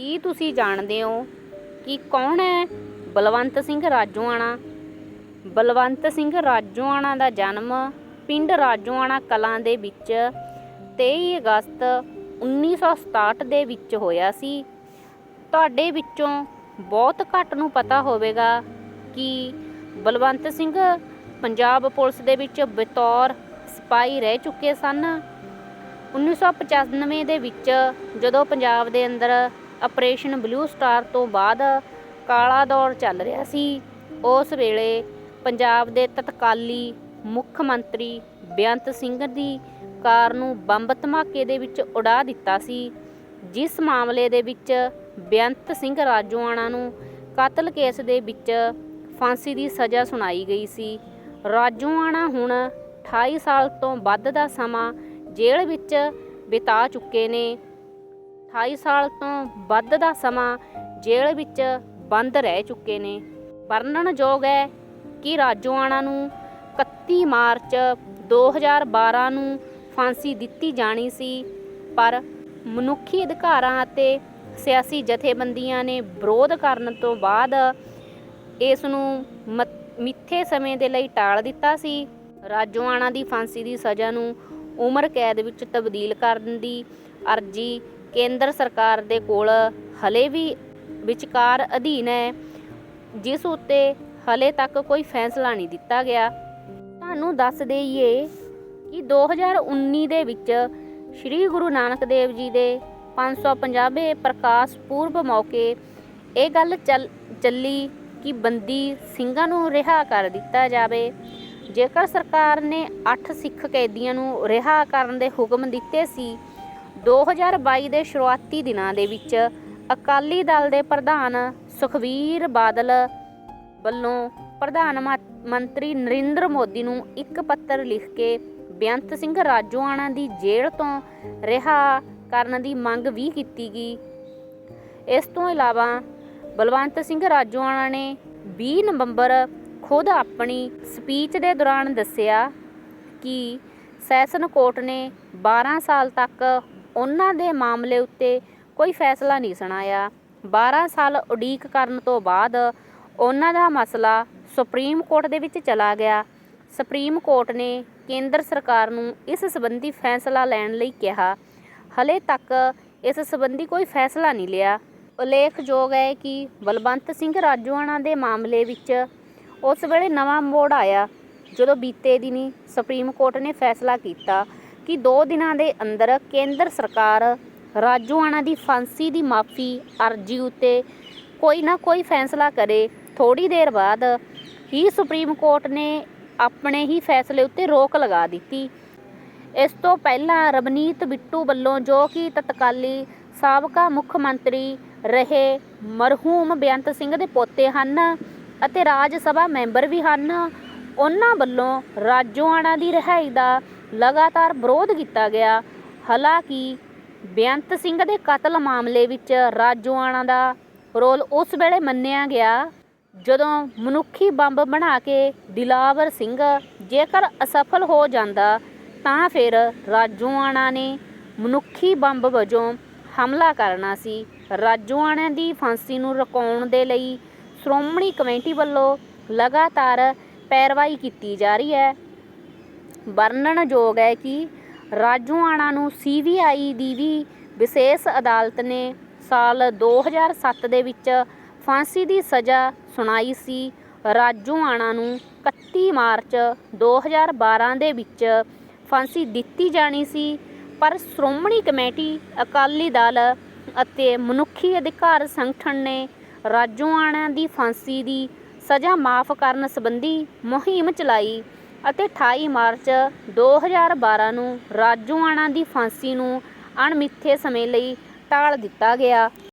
ਕੀ ਤੁਸੀਂ ਜਾਣਦੇ ਹੋ ਕਿ ਕੌਣ ਹੈ ਬਲਵੰਤ ਸਿੰਘ ਰਾਜੋਆਣਾ? ਬਲਵੰਤ ਸਿੰਘ ਰਾਜੋਆਣਾ ਦਾ ਜਨਮ ਪਿੰਡ ਰਾਜੋਆਣਾ ਕਲਾਂ ਦੇ ਵਿੱਚ 23 ਅਗਸਤ 1967 ਦੇ ਵਿੱਚ ਹੋਇਆ ਸੀ। ਤੁਹਾਡੇ ਵਿੱਚੋਂ ਬਹੁਤ ਘੱਟ ਨੂੰ ਪਤਾ ਹੋਵੇਗਾ ਕਿ ਬਲਵੰਤ ਸਿੰਘ ਪੰਜਾਬ ਪੁਲਿਸ ਦੇ ਵਿੱਚ ਬਤੌਰ ਸਿਪਾਹੀ ਰਹਿ ਚੁੱਕੇ ਸਨ। 1995 ਦੇ ਵਿੱਚ ਜਦੋਂ ਪੰਜਾਬ ਦੇ ਅੰਦਰ ਆਪਰੇਸ਼ਨ ਬਲੂ ਸਟਾਰ ਤੋਂ ਬਾਅਦ ਕਾਲਾ ਦੌਰ ਚੱਲ ਰਿਹਾ ਸੀ। ਉਸ ਵੇਲੇ ਪੰਜਾਬ ਦੇ ਤਤਕਾਲੀ ਮੁੱਖ ਮੰਤਰੀ ਬੇਅੰਤ ਸਿੰਘ ਦੀ ਕਾਰ ਨੂੰ ਬੰਬ ਧਮਾਕੇ ਦੇ ਵਿੱਚ ਉਡਾ ਦਿੱਤਾ ਸੀ। ਜਿਸ ਮਾਮਲੇ ਦੇ ਵਿੱਚ ਬੇਅੰਤ ਸਿੰਘ ਰਾਜੋਆਣਾ ਨੂੰ ਕਤਲ ਕੇਸ ਦੇ ਵਿੱਚ ਫਾਂਸੀ ਦੀ ਸਜ਼ਾ ਸੁਣਾਈ ਗਈ ਸੀ। ਰਾਜੋਆਣਾ ਹੁਣ 28 ਸਾਲ ਤੋਂ ਵੱਧ ਦਾ ਸਮਾਂ ਜੇਲ੍ਹ ਵਿੱਚ ਬਿਤਾ ਚੁੱਕੇ ਨੇ। 28 ਸਾਲ ਤੋਂ ਵੱਧ ਦਾ ਸਮਾਂ ਜੇਲ੍ਹ ਵਿੱਚ ਬੰਦ ਰਹਿ ਚੁੱਕੇ ਨੇ। ਵਰਣਨਯੋਗ ਹੈ ਕਿ ਰਾਜੋਆਣਾ ਨੂੰ 31 ਮਾਰਚ 2012 ਨੂੰ ਫਾਂਸੀ ਦਿੱਤੀ ਜਾਣੀ ਸੀ, ਪਰ ਮਨੁੱਖੀ ਅਧਿਕਾਰਾਂ ਅਤੇ ਸਿਆਸੀ ਜਥੇਬੰਦੀਆਂ ਨੇ ਵਿਰੋਧ ਕਰਨ ਤੋਂ ਬਾਅਦ ਇਸ ਨੂੰ ਮਤ- ਮਿੱਥੇ ਸਮੇਂ ਦੇ ਲਈ ਟਾਲ ਦਿੱਤਾ ਸੀ। ਰਾਜੋਆਣਾ ਦੀ ਫਾਂਸੀ ਦੀ ਸਜ਼ਾ ਨੂੰ ਉਮਰ ਕੈਦ ਵਿੱਚ ਤਬਦੀਲ ਕਰਨ ਦੀ ਅਰਜ਼ੀ ਕੇਂਦਰ ਸਰਕਾਰ ਦੇ ਕੋਲ ਹਲੇ ਵੀ ਵਿਚਕਾਰ ਅਧੀਨ ਹੈ, ਜਿਸ ਉੱਤੇ ਹਲੇ ਤੱਕ ਕੋਈ ਫੈਸਲਾ ਨਹੀਂ ਦਿੱਤਾ ਗਿਆ। ਤੁਹਾਨੂੰ ਦੱਸ ਦੇਈਏ ਕਿ 2019 ਦੇ ਵਿੱਚ ਸ੍ਰੀ ਗੁਰੂ ਨਾਨਕ ਦੇਵ ਜੀ ਦੇ 550ਵੇਂ ਪ੍ਰਕਾਸ਼ ਪੁਰਬ ਮੌਕੇ ਇਹ ਗੱਲ ਚੱਲ, ਚੱਲੀ ਕਿ ਬੰਦੀ ਸਿੰਘਾਂ ਨੂੰ ਰਿਹਾ ਕਰ ਦਿੱਤਾ ਜਾਵੇ। ਜੇਕਰ ਸਰਕਾਰ ਨੇ 8 ਸਿੱਖ ਕੈਦੀਆਂ ਨੂੰ ਰਿਹਾ ਕਰਨ ਦੇ ਹੁਕਮ ਦਿੱਤੇ ਸੀ 2022 ਦੇ ਸ਼ੁਰੂਆਤੀ ਦਿਨਾਂ ਦੇ ਵਿੱਚ ਅਕਾਲੀ ਦਲ ਦੇ ਪ੍ਰਧਾਨ ਸੁਖਵੀਰ ਬਾਦਲ ਵੱਲੋਂ ਪ੍ਰਧਾਨ ਮਾ- ਮੰਤਰੀ ਨਰਿੰਦਰ ਮੋਦੀ ਨੂੰ ਇੱਕ ਪੱਤਰ ਲਿਖ ਕੇ ਬੇਅੰਤ ਸਿੰਘ ਰਾਜੋਆਣਾ ਦੀ ਜੇਲ੍ਹ ਤੋਂ ਰਿਹਾ ਕਰਨ ਦੀ ਮੰਗ ਵੀ ਕੀਤੀ ਗਈ। ਇਸ ਤੋਂ ਇਲਾਵਾ ਬਲਵੰਤ ਸਿੰਘ ਰਾਜੋਆਣਾ ਨੇ 20 ਨਵੰਬਰ ਖੁਦ ਆਪਣੀ ਸਪੀਚ ਦੇ ਦੌਰਾਨ ਦੱਸਿਆ ਕਿ ਸੈਸ਼ਨ ਕੋਰਟ ਨੇ 12 ਸਾਲ ਤੱਕ ਉਹਨਾਂ ਦੇ ਮਾਮਲੇ ਉੱਤੇ ਕੋਈ ਫੈਸਲਾ ਨਹੀਂ ਸੁਣਾਇਆ। 12 ਸਾਲ ਉਡੀਕ ਕਰਨ ਤੋਂ ਬਾਅਦ ਉਹਨਾਂ ਦਾ ਮਸਲਾ ਸੁਪਰੀਮ ਕੋਰਟ ਦੇ ਵਿੱਚ ਚਲਾ ਗਿਆ। ਸੁਪਰੀਮ ਕੋਰਟ ਨੇ ਕੇਂਦਰ ਸਰਕਾਰ ਨੂੰ ਇਸ ਸੰਬੰਧੀ ਫੈਸਲਾ ਲੈਣ ਲਈ ਕਿਹਾ। ਹਲੇ ਤੱਕ ਇਸ ਸੰਬੰਧੀ ਕੋਈ ਫੈਸਲਾ ਨਹੀਂ ਲਿਆ। ਉਲੇਖਯੋਗ ਹੈ ਕਿ ਬਲਵੰਤ ਸਿੰਘ ਰਾਜੂਆਣਾ ਦੇ ਮਾਮਲੇ ਵਿੱਚ ਉਸ ਵੇਲੇ ਨਵਾਂ ਮੋੜ ਆਇਆ। ਜਦੋਂ ਬੀਤੇ ਦਿਨੀ ਸੁਪਰੀਮ ਕੋਰਟ ਨੇ ਫੈਸਲਾ ਕੀਤਾ ਕਿ 2 ਦਿਨਾਂ ਦੇ ਅੰਦਰ ਕੇਂਦਰ ਸਰਕਾਰ ਰਾਜੂਆਣਾ ਦੀ ਫਾਂਸੀ ਦੀ ਮਾਫੀ ਅਰਜ਼ੀ ਉੱਤੇ ਕੋਈ ਨਾ ਕੋਈ ਫੈਸਲਾ ਕਰੇ। ਥੋੜੀ ਦੇਰ ਬਾਅਦ ਹੀ ਸੁਪਰੀਮ ਕੋਰਟ ਨੇ ਆਪਣੇ ਹੀ ਫੈਸਲੇ ਉੱਤੇ ਰੋਕ ਲਗਾ ਦਿੱਤੀ। ਇਸ ਤੋਂ ਪਹਿਲਾਂ ਰਵਨੀਤ ਬਿੱਟੂ ਵੱਲੋਂ ਜੋ ਕਿ ਤਤਕਾਲੀ ਸਾਬਕਾ ਮੁੱਖ ਮੰਤਰੀ ਰਹੇ ਮਰਹੂਮ ਬੇਅੰਤ ਸਿੰਘ ਦੇ ਪੋਤੇ ਹਨ ਅਤੇ ਰਾਜ ਸਭਾ ਮੈਂਬਰ ਵੀ ਹਨ, ਉਹਨਾਂ ਵੱਲੋਂ ਰਾਜੋਆਣਾ ਦੀ ਰਿਹਾਈ ਦਾ ਲਗਾਤਾਰ ਵਿਰੋਧ ਕੀਤਾ ਗਿਆ। ਹਾਲਾਂਕਿ ਬੇਅੰਤ ਸਿੰਘ ਦੇ ਕਤਲ ਮਾਮਲੇ ਵਿੱਚ ਰਾਜੋਆਣਾ ਦਾ ਰੋਲ ਉਸ ਵੇਲੇ ਮੰਨਿਆ ਗਿਆ, ਜਦੋਂ ਮਨੁੱਖੀ ਬੰਬ ਬਣਾ ਕੇ ਦਿਲਾਵਰ ਸਿੰਘ ਜੇਕਰ ਅਸਫਲ ਹੋ ਜਾਂਦਾ, ਤਾਂ ਫਿਰ ਰਾਜੋਆਣਾ ਨੇ ਮਨੁੱਖੀ ਬੰਬ ਵਜੋਂ ਹਮਲਾ ਕਰਨਾ ਸੀ। ਰਾਜੋਆਣਾ ਦੀ ਫਾਂਸੀ ਨੂੰ ਰੁਕਾਉਣ ਦੇ ਲਈ ਸ਼੍ਰੋਮਣੀ ਕਮੇਟੀ ਵੱਲੋਂ ਲਗਾਤਾਰ ਪੈਰਵਾਈ ਕੀਤੀ ਜਾ ਰਹੀ ਹੈ। ਵਰਣਨਯੋਗ ਹੈ ਕਿ ਰਾਜੂਆਣਾ ਨੂੰ ਸੀਬੀਆਈ ਦੀ ਵੀ ਵਿਸ਼ੇਸ਼ ਅਦਾਲਤ ਨੇ ਸਾਲ 2007 ਦੇ ਵਿੱਚ ਫਾਂਸੀ ਦੀ ਸਜ਼ਾ ਸੁਣਾਈ ਸੀ। ਰਾਜੂਆਣਾ ਨੂੰ 31 ਮਾਰਚ 2012 ਦੇ ਵਿੱਚ ਫਾਂਸੀ ਦਿੱਤੀ ਜਾਣੀ ਸੀ, ਪਰ ਸ਼੍ਰੋਮਣੀ ਕਮੇਟੀ, ਅਕਾਲੀ ਦਲ ਅਤੇ ਮਨੁੱਖੀ ਅਧਿਕਾਰ ਸੰਗਠਨ ਨੇ ਰਾਜੂਆਣਾ ਦੀ ਫਾਂਸੀ ਦੀ ਸਜ਼ਾ ਮਾਫ ਕਰਨ ਸੰਬੰਧੀ ਮੁਹਿੰਮ ਚਲਾਈ। ਅਤੇ 28 ਮਾਰਚ 2012 ਨੂੰ ਰਾਜੋਆਣਾ ਦੀ ਫਾਂਸੀ ਨੂੰ ਅਣਮਿੱਥੇ ਸਮੇਂ ਲਈ ਟਾਲ ਦਿੱਤਾ ਗਿਆ।